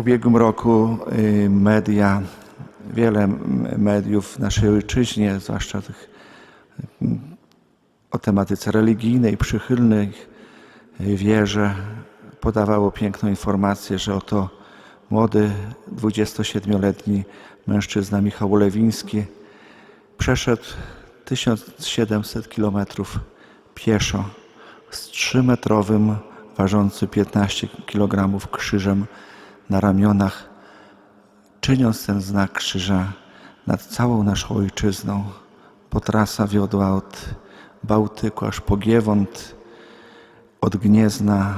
ubiegłym roku y, media, wiele mediów w naszej ojczyźnie, zwłaszcza tych mm, o tematyce religijnej, przychylnej y, wierze, podawało piękną informację, że oto młody 27-letni mężczyzna Michał Lewiński przeszedł 1700 kilometrów pieszo z 3-metrowym, ważący 15 kg krzyżem na ramionach, czyniąc ten znak krzyża nad całą naszą ojczyzną, bo trasa wiodła od Bałtyku aż po Giewont, od Gniezna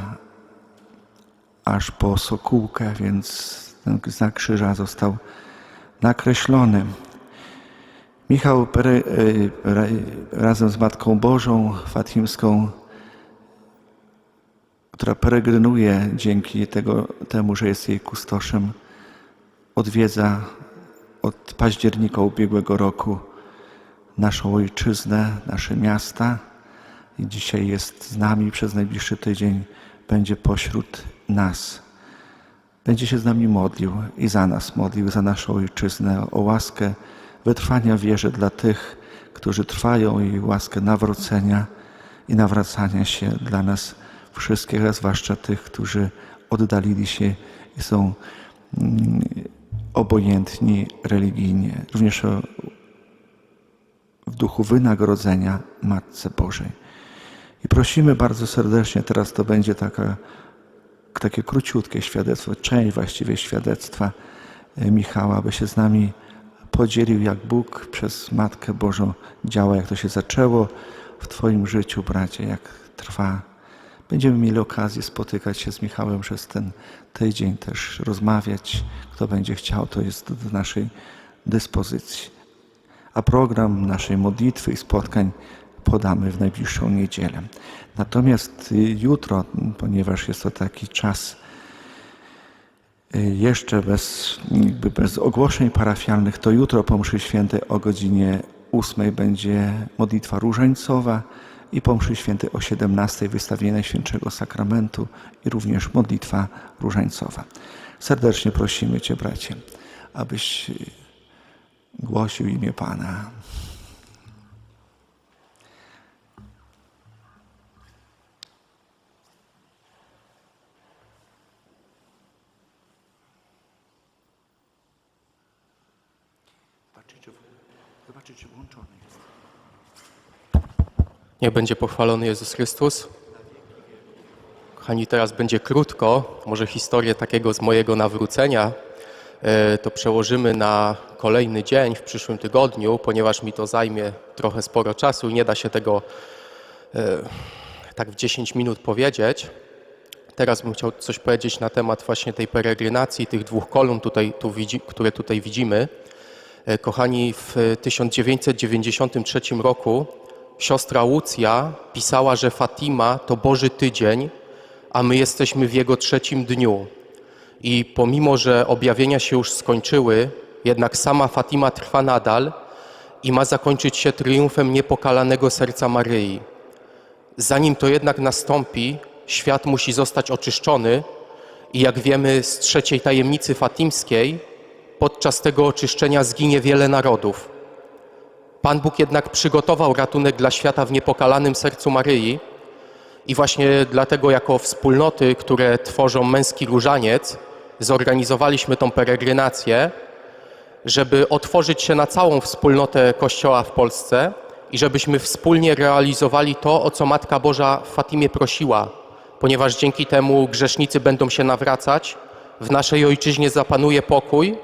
aż po Sokółkę, więc ten znak krzyża został nakreślony. Michał ra- razem z Matką Bożą Fatimską, która peregrynuje dzięki tego, temu, że jest jej kustoszem, odwiedza od października ubiegłego roku naszą ojczyznę, nasze miasta i dzisiaj jest z nami przez najbliższy tydzień, będzie pośród nas. Będzie się z nami modlił i za nas modlił, za naszą ojczyznę, o łaskę wytrwania wierze dla tych, którzy trwają i łaskę nawrócenia i nawracania się dla nas wszystkich, a zwłaszcza tych, którzy oddalili się i są mm, obojętni religijnie. Również w duchu wynagrodzenia Matce Bożej. I prosimy bardzo serdecznie, teraz to będzie taka, takie króciutkie świadectwo, część właściwie świadectwa e, Michała, aby się z nami podzielił, jak Bóg przez Matkę Bożą działa, jak to się zaczęło w Twoim życiu, bracie, jak trwa. Będziemy mieli okazję spotykać się z Michałem przez ten tydzień, też rozmawiać. Kto będzie chciał, to jest do naszej dyspozycji. A program naszej modlitwy i spotkań podamy w najbliższą niedzielę. Natomiast jutro, ponieważ jest to taki czas y, jeszcze bez, bez ogłoszeń parafialnych, to jutro po mszy świętej o godzinie 8 będzie modlitwa różańcowa i po mszy świętej o 17 wystawienie Najświętszego Sakramentu i również modlitwa różańcowa. Serdecznie prosimy Cię, bracie, abyś głosił imię Pana. Zobaczyć, czy włączony jest. Niech będzie pochwalony Jezus Chrystus. Kochani, teraz będzie krótko, może historię takiego z mojego nawrócenia. e, To przełożymy na kolejny dzień w przyszłym tygodniu, ponieważ mi to zajmie trochę sporo czasu i nie da się tego e, tak w 10 minut powiedzieć. Teraz bym chciał coś powiedzieć na temat właśnie tej peregrinacji, tych dwóch kolumn, tutaj, tu które tutaj widzimy. E, Kochani, w 1993 roku siostra Łucja pisała, że Fatima to Boży Tydzień, a my jesteśmy w jego trzecim dniu. I pomimo, że objawienia się już skończyły, jednak sama Fatima trwa nadal i ma zakończyć się triumfem niepokalanego serca Maryi. Zanim to jednak nastąpi, świat musi zostać oczyszczony i jak wiemy z trzeciej tajemnicy fatimskiej, podczas tego oczyszczenia zginie wiele narodów. Pan Bóg jednak przygotował ratunek dla świata w niepokalanym sercu Maryi i właśnie dlatego jako wspólnoty, które tworzą męski różaniec, zorganizowaliśmy tą peregrynację, żeby otworzyć się na całą wspólnotę Kościoła w Polsce i żebyśmy wspólnie realizowali to, o co Matka Boża w Fatimie prosiła, ponieważ dzięki temu grzesznicy będą się nawracać, w naszej ojczyźnie zapanuje pokój,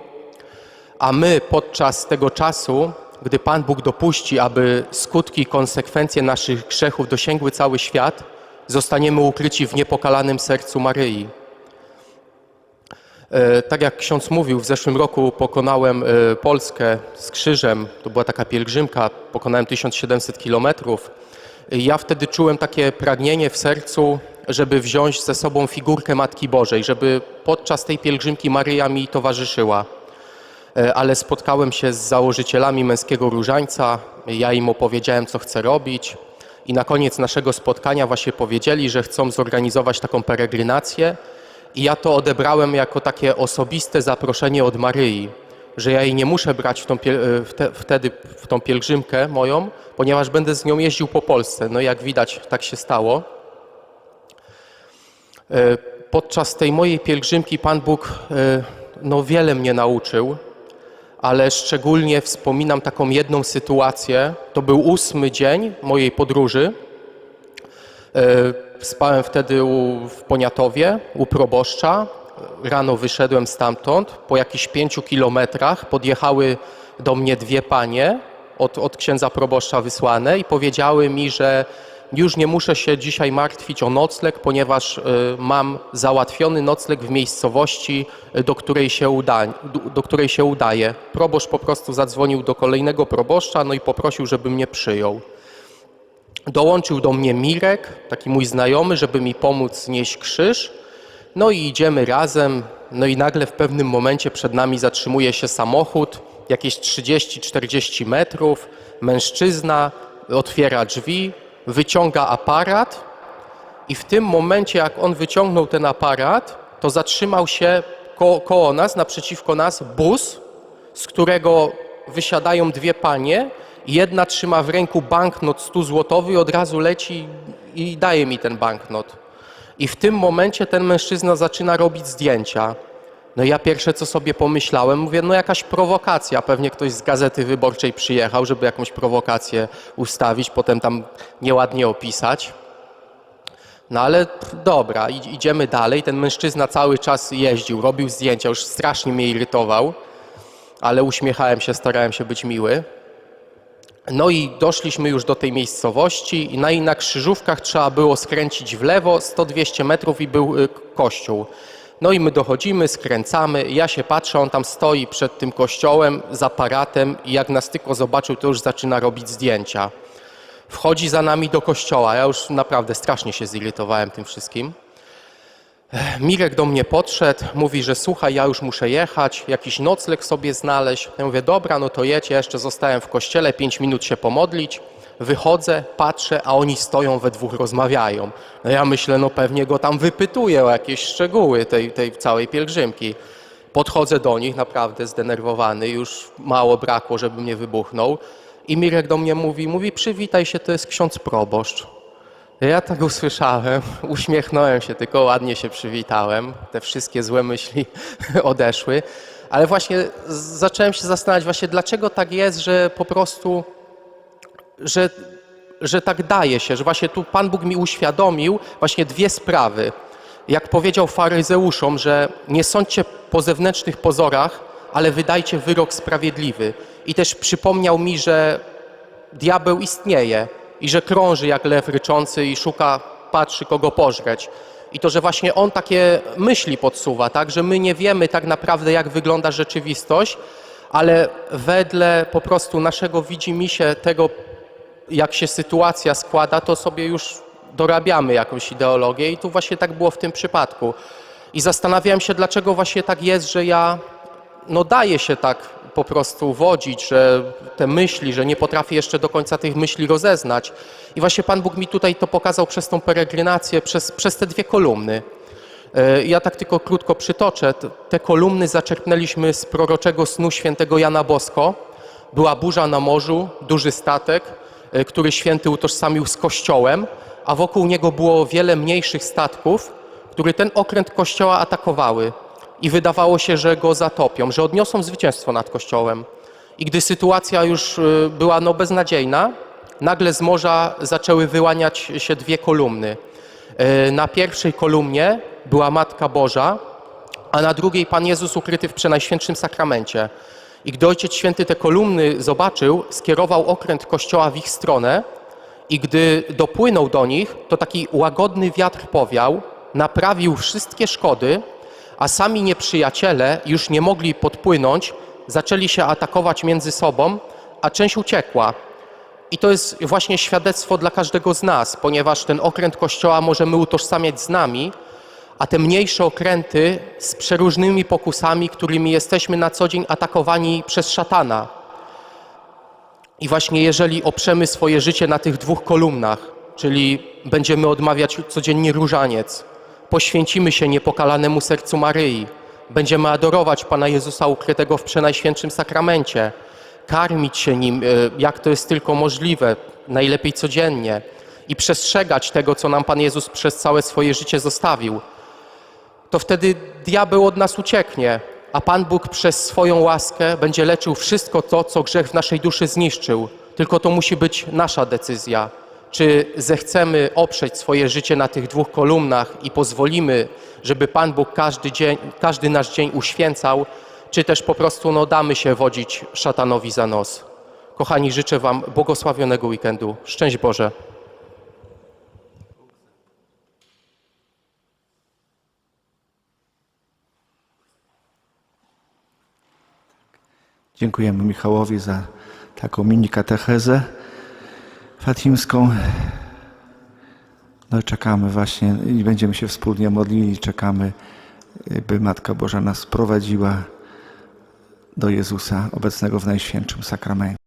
a my podczas tego czasu, gdy Pan Bóg dopuści, aby skutki, konsekwencje naszych grzechów dosięgły cały świat, zostaniemy ukryci w niepokalanym sercu Maryi. E, Tak jak ksiądz mówił, w zeszłym roku pokonałem e, Polskę z krzyżem. To była taka pielgrzymka, pokonałem 1700 kilometrów. I Ja wtedy czułem takie pragnienie w sercu, żeby wziąć ze sobą figurkę Matki Bożej, żeby podczas tej pielgrzymki Maryja mi towarzyszyła. E, Ale spotkałem się z założycielami Męskiego Różańca, ja im opowiedziałem, co chcę robić. I na koniec naszego spotkania właśnie powiedzieli, że chcą zorganizować taką peregrynację I ja to odebrałem jako takie osobiste zaproszenie od Maryi, że ja jej nie muszę brać w tą, e, wtedy w tą pielgrzymkę moją, ponieważ będę z nią jeździł po Polsce. No jak widać, tak się stało. E, Podczas tej mojej pielgrzymki Pan Bóg no, wiele mnie nauczył, ale szczególnie wspominam taką jedną sytuację. To był ósmy dzień mojej podróży. E, Spałem wtedy w Poniatowie, u proboszcza. Rano wyszedłem stamtąd. Po jakichś pięciu kilometrach podjechały do mnie dwie panie od, od księdza proboszcza wysłane i powiedziały mi, że już nie muszę się dzisiaj martwić o nocleg, ponieważ y, mam załatwiony nocleg w miejscowości, y, do której się, uda, do, której się udaje. Proboszcz po prostu zadzwonił do kolejnego proboszcza no i poprosił, żeby mnie przyjął. Dołączył do mnie Mirek, taki mój znajomy, żeby mi pomóc nieść krzyż. No i idziemy razem. No i nagle w pewnym momencie przed nami zatrzymuje się samochód, jakieś 30-40 metrów. Mężczyzna otwiera drzwi, wyciąga aparat i w tym momencie, jak on wyciągnął ten aparat, to zatrzymał się ko koło nas, naprzeciwko nas bus, z którego wysiadają dwie panie. Jedna trzyma w ręku banknot 100 złotowy i od razu leci i daje mi ten banknot. I w tym momencie ten mężczyzna zaczyna robić zdjęcia. No ja pierwsze co sobie pomyślałem, mówię, no jakaś prowokacja, pewnie ktoś z gazety wyborczej przyjechał, żeby jakąś prowokację ustawić, potem tam nieładnie opisać. No ale dobra, id- idziemy dalej. Ten mężczyzna cały czas jeździł, robił zdjęcia, już strasznie mnie irytował, ale uśmiechałem się, starałem się być miły. No i doszliśmy już do tej miejscowości i na, i na krzyżówkach trzeba było skręcić w lewo 100-200 metrów i był y, kościół. No i my dochodzimy, skręcamy, ja się patrzę, on tam stoi przed tym kościołem z aparatem i jak nas tylko zobaczył, to już zaczyna robić zdjęcia. Wchodzi za nami do kościoła, ja już naprawdę strasznie się zirytowałem tym wszystkim. Mirek do mnie podszedł, mówi, że słuchaj, ja już muszę jechać, jakiś nocleg sobie znaleźć. Ja mówię, dobra, no to jedź, ja jeszcze zostałem w kościele, pięć minut się pomodlić. Wychodzę, patrzę, a oni stoją we dwóch, rozmawiają. No ja myślę, no pewnie go tam wypytuję o jakieś szczegóły tej, tej całej pielgrzymki. Podchodzę do nich, naprawdę zdenerwowany, już mało brakło, żeby mnie wybuchnął. I Mirek do mnie mówi, mówi, przywitaj się, to jest ksiądz proboszcz. Ja tak usłyszałem, uśmiechnąłem się, tylko ładnie się przywitałem. Te wszystkie złe myśli odeszły. Ale właśnie zacząłem się zastanawiać właśnie, dlaczego tak jest, że po prostu, że, że tak daje się, że właśnie tu Pan Bóg mi uświadomił właśnie dwie sprawy. Jak powiedział faryzeuszom, że nie sądźcie po zewnętrznych pozorach, ale wydajcie wyrok sprawiedliwy. I też przypomniał mi, że diabeł istnieje i że krąży jak lew ryczący i szuka, patrzy kogo pożreć. I to, że właśnie on takie myśli podsuwa, tak, że my nie wiemy tak naprawdę jak wygląda rzeczywistość, ale wedle po prostu naszego widzimisię tego, jak się sytuacja składa, to sobie już dorabiamy jakąś ideologię i tu właśnie tak było w tym przypadku. I zastanawiałem się, dlaczego właśnie tak jest, że ja no daje się tak po prostu wodzić, że te myśli, że nie potrafię jeszcze do końca tych myśli rozeznać. I właśnie Pan Bóg mi tutaj to pokazał przez tą peregrinację, przez, przez te dwie kolumny. E, Ja tak tylko krótko przytoczę. Te kolumny zaczerpnęliśmy z proroczego snu świętego Jana Bosko. Była burza na morzu, duży statek, e, który święty utożsamił z kościołem, a wokół niego było wiele mniejszych statków, które ten okręt kościoła atakowały. I wydawało się, że go zatopią, że odniosą zwycięstwo nad kościołem. I gdy sytuacja już y, była no, beznadziejna, nagle z morza zaczęły wyłaniać się dwie kolumny. E, Na pierwszej kolumnie była Matka Boża, a na drugiej Pan Jezus ukryty w Przenajświętszym Sakramencie. I gdy Ojciec Święty te kolumny zobaczył, skierował okręt Kościoła w ich stronę i gdy dopłynął do nich, to taki łagodny wiatr powiał, naprawił wszystkie szkody, a sami nieprzyjaciele już nie mogli podpłynąć, zaczęli się atakować między sobą, a część uciekła. I to jest właśnie świadectwo dla każdego z nas, ponieważ ten okręt Kościoła możemy utożsamiać z nami, a te mniejsze okręty z przeróżnymi pokusami, którymi jesteśmy na co dzień atakowani przez szatana. I właśnie jeżeli oprzemy swoje życie na tych dwóch kolumnach, czyli będziemy odmawiać codziennie różaniec, poświęcimy się niepokalanemu sercu Maryi, będziemy adorować Pana Jezusa ukrytego w Przenajświętszym Sakramencie, karmić się Nim, e, jak to jest tylko możliwe, najlepiej codziennie i przestrzegać tego, co nam Pan Jezus przez całe swoje życie zostawił, to wtedy diabeł od nas ucieknie, a Pan Bóg przez swoją łaskę będzie leczył wszystko to, co grzech w naszej duszy zniszczył. Tylko to musi być nasza decyzja. Czy zechcemy oprzeć swoje życie na tych dwóch kolumnach i pozwolimy, żeby Pan Bóg każdy, dzień, każdy nasz dzień uświęcał, czy też po prostu no, damy się wodzić szatanowi za nos. Kochani, życzę Wam błogosławionego weekendu. Szczęść Boże. Dziękujemy Michałowi za taką mini katechezę fatimską. No i czekamy właśnie i będziemy się wspólnie modlili. Czekamy, by Matka Boża nas prowadziła do Jezusa obecnego w Najświętszym Sakramencie.